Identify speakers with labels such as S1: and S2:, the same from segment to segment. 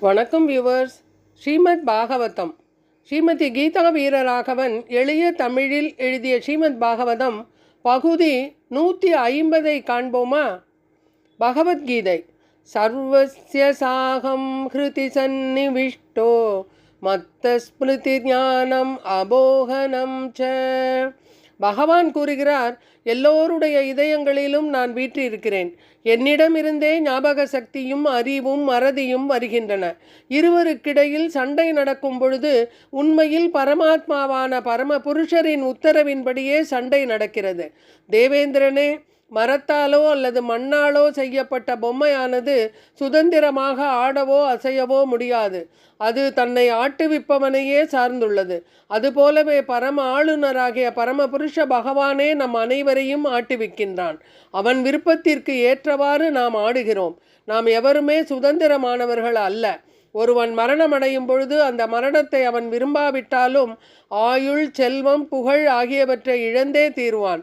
S1: வணக்கம் வியூவர்ஸ் ஸ்ரீமத் பாகவதம். ஸ்ரீமதி கீதா வீரராகவன் எளிய தமிழில் எழுதிய ஸ்ரீமத் பாகவதம் பகுதி நூற்றி ஐம்பதை காண்போமா? பகவத்கீதை. சர்வசிய சாகம் ஹிருதி சந்நிவிஷ்டோ மத்த ஸ்மிருதி ஞானம் அபோகனம் ச. பகவான் கூறுகிறார் எல்லோருடைய இதயங்களிலும் நான் வீற்றிருக்கிறேன். என்னிடமிருந்தே ஞாபக சக்தியும் அறிவும் மறதியும் வருகின்றன. இருவருக்கிடையில் சண்டை நடக்கும் பொழுது உண்மையில் பரமாத்மாவான பரம புருஷரின் உத்தரவின்படியே சண்டை நடக்கிறது. தேவேந்திரனே மரத்தாலோ அல்லது மண்ணாலோ செய்யப்பட்ட பொம்மையானது சுதந்திரமாக ஆடவோ அசையவோ முடியாது. அது தன்னை ஆட்டுவிப்பவனையே சார்ந்துள்ளது. அதுபோலவே பரம ஆளுநராகிய பரம புருஷ பகவானே நம் அனைவரையும் ஆட்டுவிக்கின்றான். அவன் விருப்பத்திற்கு ஏற்றவாறு நாம் ஆடுகிறோம். நாம் எவருமே சுதந்திரமானவர்கள் அல்ல. ஒருவன் மரணமடையும் பொழுது அந்த மரணத்தை அவன் விரும்பாவிட்டாலும் ஆயுள் செல்வம் புகழ் ஆகியவற்றை இழந்தே தீர்வான்.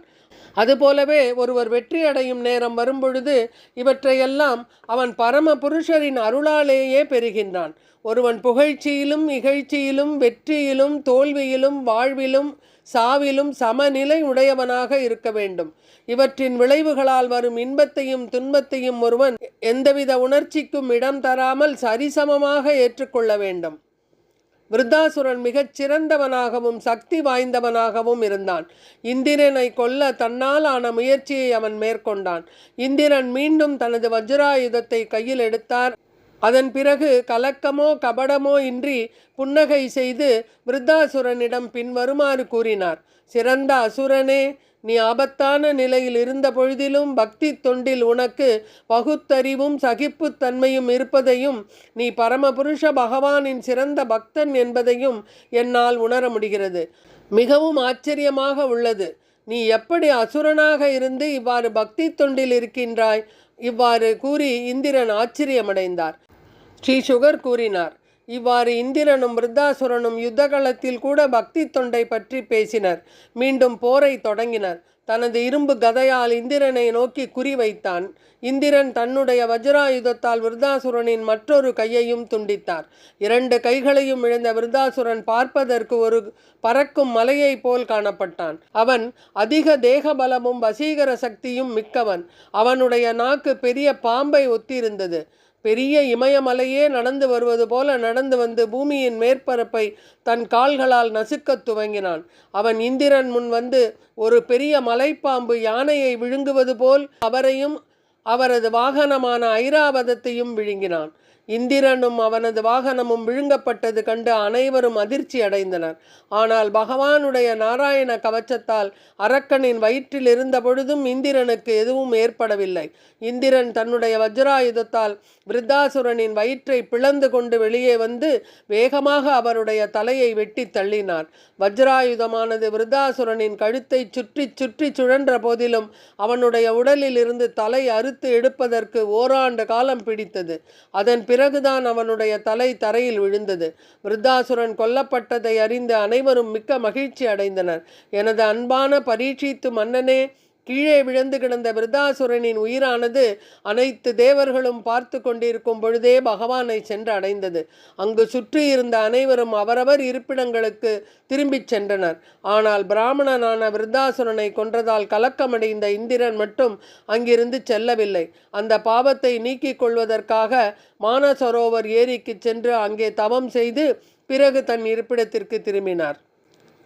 S1: அதுபோலவே ஒருவர் வெற்றி அடையும் நேரம் வரும்பொழுது இவற்றையெல்லாம் அவன் பரம புருஷரின் அருளாலேயே பெறுகின்றான். ஒருவன் புகழ்ச்சியிலும் இகழ்ச்சியிலும் வெற்றியிலும் தோல்வியிலும் வாழ்விலும் சாவிலும் சமநிலை உடையவனாக இருக்க வேண்டும். இவற்றின் விளைவுகளால் வரும் இன்பத்தையும் துன்பத்தையும் ஒருவன் எந்தவித உணர்ச்சிக்கும் இடம் தராமல் சரிசமமாக ஏற்றுக்கொள்ள வேண்டும். விருத்தாசுரன் மிகச் சிறந்தவனாகவும் சக்தி வாய்ந்தவனாகவும் இருந்தான். இந்திரனை கொல்ல தன்னால் ஆன முயற்சியை அவன் மேற்கொண்டான். இந்திரன் மீண்டும் தனது வஜ்ராயுதத்தை கையில் எடுத்தார். அதன் பிறகு கலக்கமோ கபடமோ இன்றி புன்னகை செய்து விருத்தாசுரனிடம் பின்வருமாறு கூறினார். சிறந்த அசுரனே நீ ஆபத்தான நிலையில் இருந்த பொழுதிலும் பக்தி தொண்டில் உனக்கு பகுத்தறிவும் சகிப்புத்தன்மையும் இருப்பதையும் நீ பரமபுருஷ பகவானின் சிறந்த பக்தன் என்பதையும் என்னால் உணர முடிகிறது. மிகவும் ஆச்சரியமாக உள்ளது. நீ எப்படி அசுரனாக இருந்து இவ்வாறு பக்தி தொண்டில் இருக்கின்றாய்? இவ்வாறு கூறி இந்திரன் ஆச்சரியமடைந்தார். ஸ்ரீ சுகர் கூறினார். இவ்வாறு இந்திரனும் விருத்தாசுரனும் யுத்தகலத்தில் கூட பக்தி தொண்டை பற்றி பேசினர். மீண்டும் போரை தொடங்கினர். தனது இரும்பு கதையால் இந்திரனை நோக்கி குறிவைத்தான் இந்திரன் தன்னுடைய வஜ்ராயுதத்தால் விருதாசுரனின் மற்றொரு கையையும் துண்டித்தார். இரண்டு கைகளையும் இழந்த விருதாசுரன் பார்ப்பதற்கு ஒரு பறக்கும் மலையைப் போல் காணப்பட்டான். அவன் அதிக தேக பலமும் வசீகர சக்தியும் மிக்கவன். அவனுடைய நாக்கு பெரிய பாம்பை ஒத்திருந்தது. பெரிய இமயமலையே நடந்து வருவது போல நடந்து வந்து பூமியின் மேற்பரப்பை தன் கால்களால் நசுக்கத் துவங்கினான். அவன் இந்திரன் முன் வந்து ஒரு பெரிய மலைப்பாம்பு யானையை விழுங்குவது போல் அவரையும் அவரது வாகனமான ஐராவதத்தையும் விழுங்கினான். இந்திரனும் அவனது வாகனமும் விழுங்கப்பட்டது கண்டு அனைவரும் அதிர்ச்சி அடைந்தனர். ஆனால் பகவானுடைய நாராயண கவச்சத்தால் அரக்கனின் வயிற்றில் இருந்த பொழுதும் இந்திரனுக்கு எதுவும் ஏற்படவில்லை. இந்திரன் தன்னுடைய வஜ்ராயுதத்தால் விருத்தாசுரனின் வயிற்றை பிளந்து கொண்டு வெளியே வந்து வேகமாக அவருடைய தலையை வெட்டி தள்ளினார். வஜ்ராயுதமானது விருத்தாசுரனின் கழுத்தை சுற்றி சுற்றி சுழன்ற போதிலும் அவனுடைய உடலில் இருந்து தலை அறுத்து எடுப்பதற்கு ஓராண்டு காலம் பிடித்தது. அதன் பிற பிறகுதான் அவனுடைய தலை தரையில் விழுந்தது. விருத்தாசுரன் கொல்லப்பட்டதை அறிந்து அனைவரும் மிக்க மகிழ்ச்சி அடைந்தனர். எனது அன்பான பரீட்சித்து மன்னனே கீழே விழுந்து கிடந்த விருதாசுரனின் உயிரானது அனைத்து தேவர்களும் பார்த்து கொண்டிருக்கும் பொழுதே பகவானை சென்று அடைந்தது. அங்கு சுற்றி இருந்த அனைவரும் அவரவர் இருப்பிடங்களுக்கு திரும்பிச் சென்றனர். ஆனால் பிராமணனான விருத்தாசுரனை கொன்றதால் கலக்கமடைந்த இந்திரன் மட்டும் அங்கிருந்து செல்லவில்லை. அந்த பாவத்தை நீக்கிக் கொள்வதற்காக மானசரோவர் ஏரிக்கு சென்று அங்கே தவம் செய்து பிறகு தன் இருப்பிடத்திற்கு திரும்பினார்.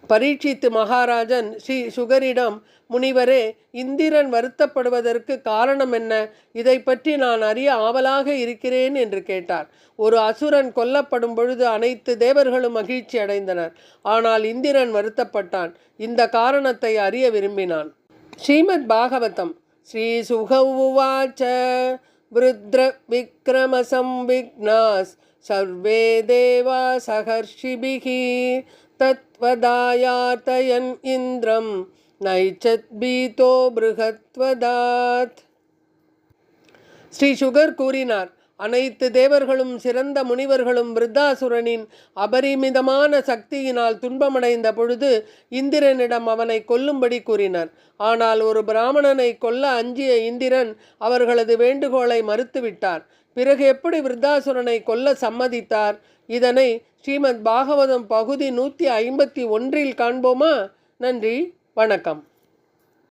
S1: பரீட்சித்து மகாராஜன் ஸ்ரீ சுகரிடம் முனிவரே இந்திரன் வருத்தப்படுவதற்கு காரணம் என்ன? இதை பற்றி நான் அறிய ஆவலாக இருக்கிறேன் என்று கேட்டார். ஒரு அசுரன் கொல்லப்படும் பொழுது அனைத்து தேவர்களும் மகிழ்ச்சி அடைந்தனர். ஆனால் இந்திரன் வருத்தப்பட்டான். இந்த காரணத்தை அறிய விரும்பினான். ஸ்ரீமத் பாகவதம். ஸ்ரீ சுகவுவாச்ச விருத்ர விக்ரமசம் விக்னாஸ் சர்வே தேவா சகர்ஷிபிகி. தத்வதாயார்த்தயன் இந்திரம் நைச்சத் பீதோ பிருகத்வதாத் ஸ்ரீ சுகர் கூறினார் அனைத்து தேவர்களும் சிறந்த முனிவர்களும் விருத்தாசுரனின் அபரிமிதமான சக்தியினால் துன்பமடைந்த பொழுது இந்திரனிடம் அவனை கொல்லும்படி கூறினர். ஆனால் ஒரு பிராமணனை கொல்ல அஞ்சிய இந்திரன் அவர்களது வேண்டுகோளை மறுத்துவிட்டார். பிறகு எப்படி விருத்தாசுரனை கொல்ல சம்மதித்தார்? இதனை ஸ்ரீமத் பாகவதம் பகுதி நூற்றி ஐம்பத்தி ஒன்றில் காண்போமா? நன்றி வணக்கம்.